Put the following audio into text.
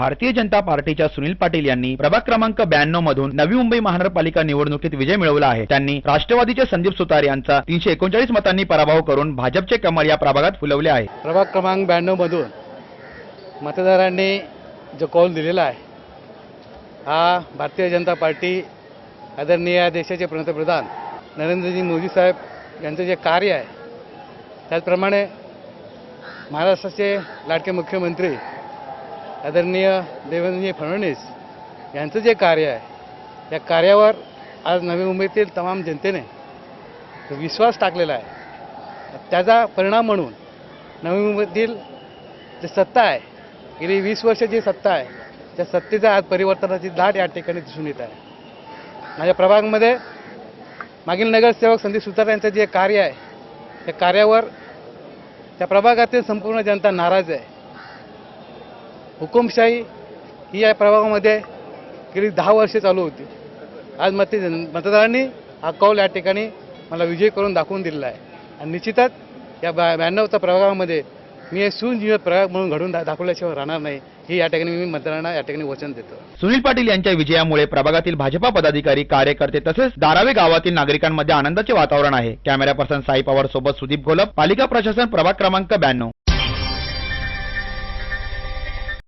भारतीय जनता पार्टीच्या सुनील पाटील यांनी प्रभाग क्रमांक ब्याण्णव मधून नवी मुंबई महानगरपालिका निवडणुकीत विजय मिळवला आहे. त्यांनी राष्ट्रवादीचे संदीप सुतार यांचा तीनशे एकोणचाळीस मतांनी पराभव करून भाजपचे कमळ या प्रभागात फुलवले आहे. प्रभाग क्रमांक ब्याण्णवमधून मतदारांनी जो कौल दिलेला आहे हा भारतीय जनता पार्टी आदरणीय देशाचे पंतप्रधान नरेंद्रजी मोदी साहेब यांचं जे कार्य आहे त्याचप्रमाणे महाराष्ट्राचे लाडके मुख्यमंत्री आदरणीय देवेंद्रजी फडणवीस यांचं जे कार्य आहे या कार्यावर आज नवी मुंबईतील तमाम जनतेने विश्वास टाकलेला आहे. त्याचा परिणाम म्हणून नवी मुंबईतील जे सत्ता आहे गेली वीस वर्ष जी सत्ता आहे त्या सत्तेचं आज परिवर्तनाची दाट या ठिकाणी दिसून येत आहे. माझ्या प्रभागामध्ये मागील नगरसेवक संदीप सुतार यांचं जे कार्य आहे त्या कार्यावर त्या प्रभागातील संपूर्ण जनता नाराज आहे. हुकुमशाही ही या प्रभागामध्ये गेली दहा वर्षे चालू होती. आज मत मतदारांनी हा कौल या ठिकाणी मला विजय करून दाखवून दिलेला आहे. आणि निश्चितच या ब्या ब्याण्णवच्या प्रभागामध्ये मी हे सुजीव प्रभाग म्हणून घडून दा दाखवल्याशिवाय राहणार नाही. हे या ठिकाणी मी मतदारांना या ठिकाणी वचन देतो. सुनील पाटील यांच्या विजयामुळे प्रभागातील भाजपा पदाधिकारी कार्यकर्ते तसेच दारावे गावातील नागरिकांमध्ये आनंदाचे वातावरण आहे. कॅमेरा पर्सन साई पवार सोबत सुदीप घोलप पालिका प्रशासन प्रभाग क्रमांक ब्याण्णव.